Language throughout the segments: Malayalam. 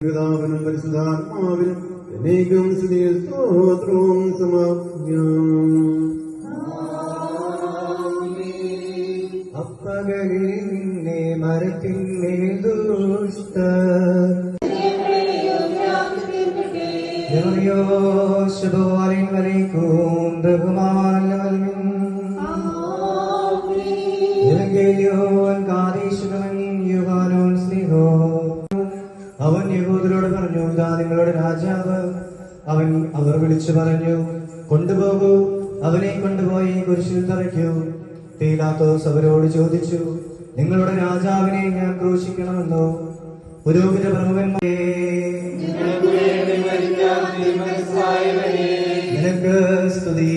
പിതാവിനും പരിശുദ്ധാത്മാവിനും എന്നേക്കും സ്തുതിയും സ്തോത്രവും സമാപ്യം അപ്പകളിൽ നിന്നെ മരത്തിന്മേൽ ദുഷ്ട പറഞ്ഞു ഇതാ നിങ്ങളുടെ രാജാവ്. അവൻ അവർ വിളിച്ചു പറഞ്ഞു കൊണ്ടുപോകൂ. അവനെ കൊണ്ടുപോയി കുരിശിൽ തറയ്ക്കൂ. പീലാത്തോസ് അവരോട് ചോദിച്ചു നിങ്ങളുടെ രാജാവിനെ ഞാൻ ക്രൂശിക്കണമെന്നോ? പുരോഹിത പ്രമുഖന്മാരെ നിനക്ക് സ്തുതി.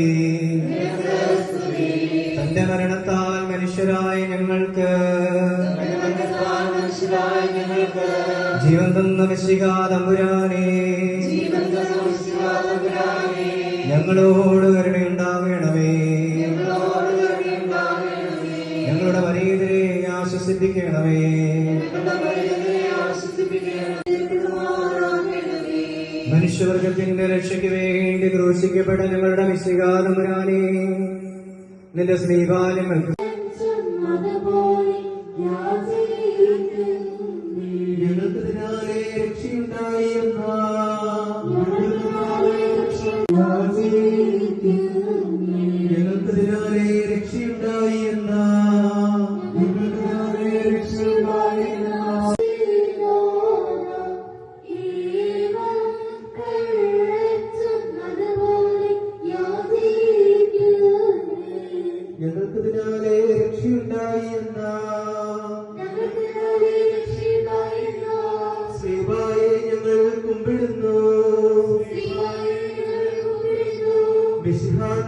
തന്റെ മരണത്താൽ മനുഷ്യരായ ഞങ്ങൾക്ക് ജീവൻ തന്ന മിശിക തമ്പുരാനെ ഞങ്ങളോട് കരുണയുണ്ടാകണമേ. ഞങ്ങളുടെ വരീതരെ ആശ്വസിപ്പിക്കണമേ. മനുഷ്യവർഗത്തിന്റെ രക്ഷയ്ക്ക് വേണ്ടി ക്രൂശിക്കപ്പെട്ട ഞങ്ങളുടെ മിശിക തമ്പുരാനെ നിന്റെ സ്നേഹാലങ്ങൾക്ക്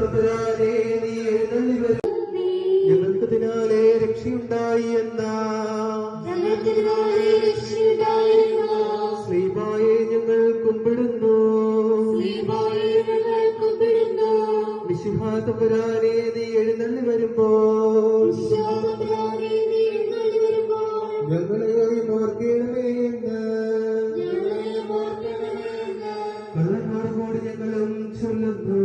വിശിഹാട്ടുപരാനെ നീ എഴുന്നള്ളി വരും. രക്ഷയുണ്ടായി എന്ന. ശ്രീബായെ ഞങ്ങൾ കുമ്പിടുന്നു. വിശുഹാത്തപുരാനെ നീ എഴുന്നള്ളി വരുമ്പോൾ ഞങ്ങളെ ഓർക്കണമേ എന്ന്. കള്ളന്മാർക്കോട് ഞങ്ങളും ചൊല്ലുന്നു.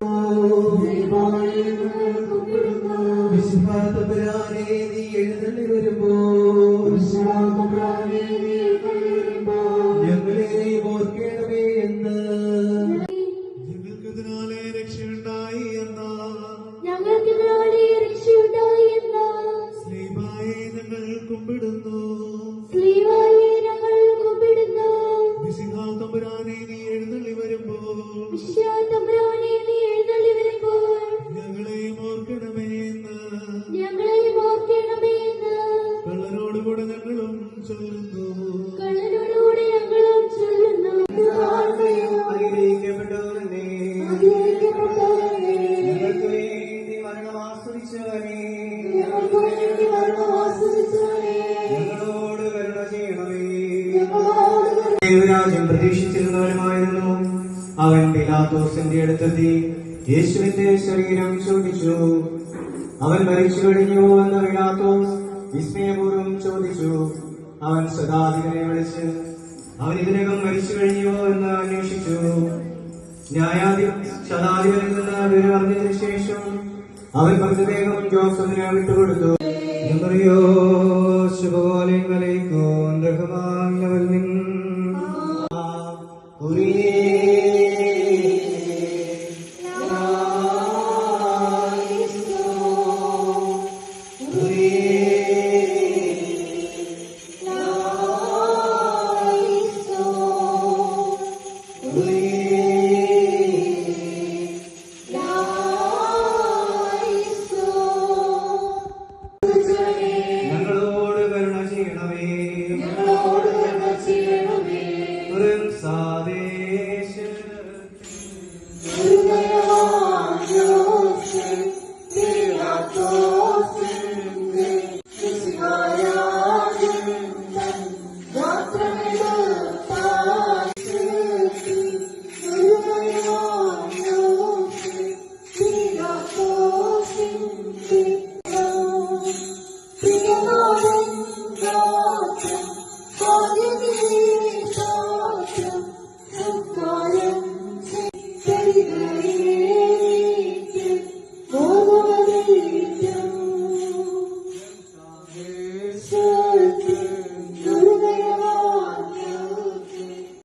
ദൈവരാജ്യം പ്രതീക്ഷിച്ചിരുന്നവനുമായിരുന്നു അവൻ പിലാത്തോസിന്റെ അടുത്തെത്തി യേശുവിന്റെ ശരീരം ചോദിച്ചു അവൻ മരിച്ചു കഴിഞ്ഞു? എന്ന് പിലാത്തോസ് വിസ്മയപൂർവം ചോദിച്ചു. അവൻ സദാധികനെ വിളിച്ച് അവൻ ഇതിനകം മരിച്ചു കഴിഞ്ഞുവോ എന്ന് അന്വേഷിച്ചു. ന്യായാധി നിന്ന് വിവരം അറിഞ്ഞതിനു ശേഷം അവൻ മൃതദേഹം ജോസഫിനെ വിട്ടുകൊടുത്തു. എന്തറിയോ Follow you.